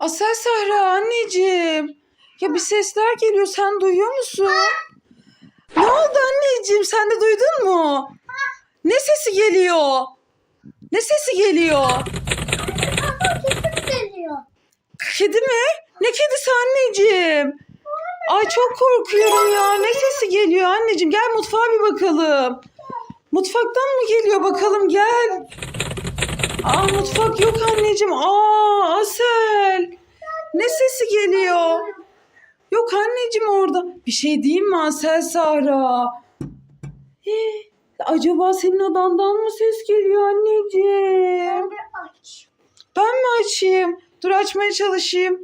Asel Sahra anneciğim. Ya bir sesler geliyor sen duyuyor musun? Ne oldu anneciğim sen de duydun mu? Ne sesi geliyor? Ne sesi geliyor? Kedi mi? Ne kedisi anneciğim? Ay çok korkuyorum ya. Ne sesi geliyor anneciğim? Gel mutfağa bir bakalım. Mutfaktan mı geliyor bakalım gel. Aa mutfak yok anneciğim. Aa Asel. Ne sesi geliyor? Yok anneciğim orada. Bir şey diyeyim mi Asel Sahra? Hii, acaba senin odandan mı ses geliyor anneciğim? Ben aç. Ben mi açayım? Dur açmaya çalışayım.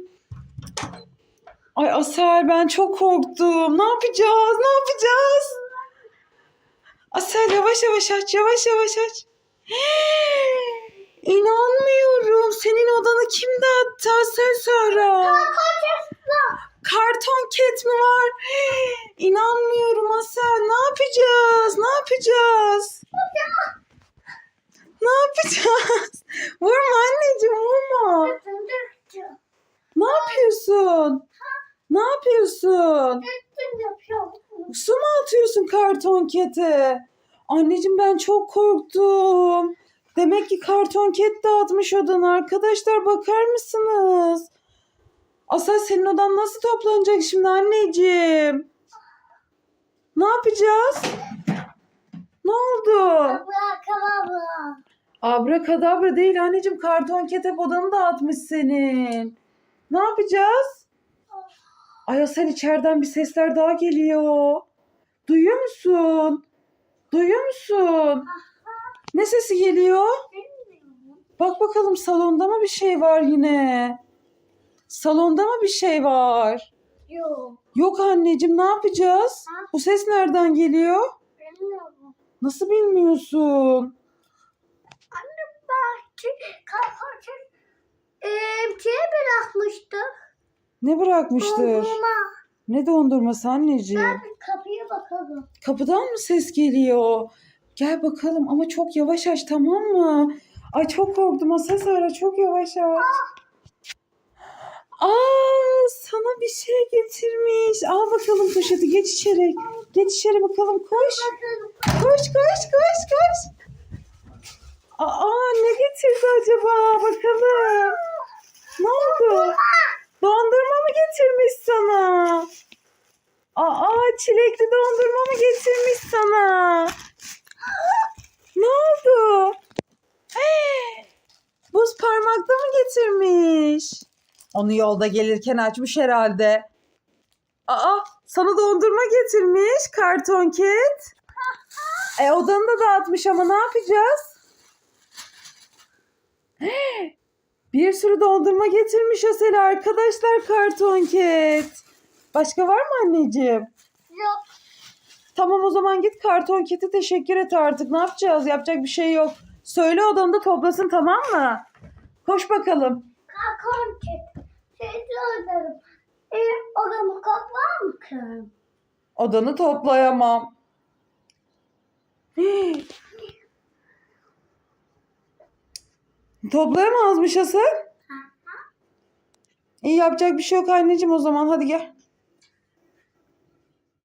Ay Asel ben çok korktum. Ne yapacağız? Ne yapacağız? Asel yavaş yavaş aç. Yavaş yavaş aç. İnanmıyorum. Kim dağıttı Asel Sara? Karton ket mi var? İnanmıyorum Asel. Ne yapacağız? Ne yapacağız? Ne yapacağız? Vurma anneciğim vurma. Ne yapıyorsun? Ne yapıyorsun? Su mu atıyorsun karton kete? Anneciğim ben çok korktum. Demek ki karton ket dağıtmış odanı. Arkadaşlar bakar mısınız? Asal senin odan nasıl toplanacak şimdi anneciğim? Ne yapacağız? Ne oldu? Abla Abrakadabra değil anneciğim karton ketep odanı dağıtmış senin. Ne yapacağız? Ay sen içeriden bir sesler daha geliyor. Duyuyor musun? Duyuyor musun? Ne sesi geliyor? Bak bakalım salonda mı bir şey var yine? Salonda mı bir şey var? Yok. Yok anneciğim ne yapacağız? Bu ses nereden geliyor? Bilmiyorum. Nasıl bilmiyorsun? Anne bahçe kapatır. Eee şeye bırakmıştık. Ne bırakmıştır? Dondurma. Ne dondurması anneciğim? Hadi kapıya bakalım. Kapıdan mı ses geliyor? Gel bakalım ama çok yavaş aç tamam mı? Ay çok korktum Asel Sara çok yavaş aç. Aa sana bir şey getirmiş. Al bakalım poşeti geç içeri. Geç içeri bakalım koş. Koş koş koş koş. Aa ne getirdi acaba bakalım. Ne oldu? Dondurma mı getirmiş sana? Aa çilekli dondurma mı getirmiş sana? Ne oldu? Hey, Buz parmakta mı getirmiş? Onu yolda gelirken açmış herhalde. Aa sana dondurma getirmiş karton ket. E odanı da dağıtmış ama ne yapacağız? Bir sürü dondurma getirmiş Asel arkadaşlar karton ket. Başka var mı anneciğim? Yok. Tamam o zaman git karton keti teşekkür et artık. Ne yapacağız? Yapacak bir şey yok. Söyle odanda toplasın tamam mı? Koş bakalım. Kalkon çek. Şey söylerim. Eee odamı kaplar mı? Odanı toplayamam. Hii. Toplayamazmış Asel. İyi yapacak bir şey yok anneciğim o zaman hadi gel.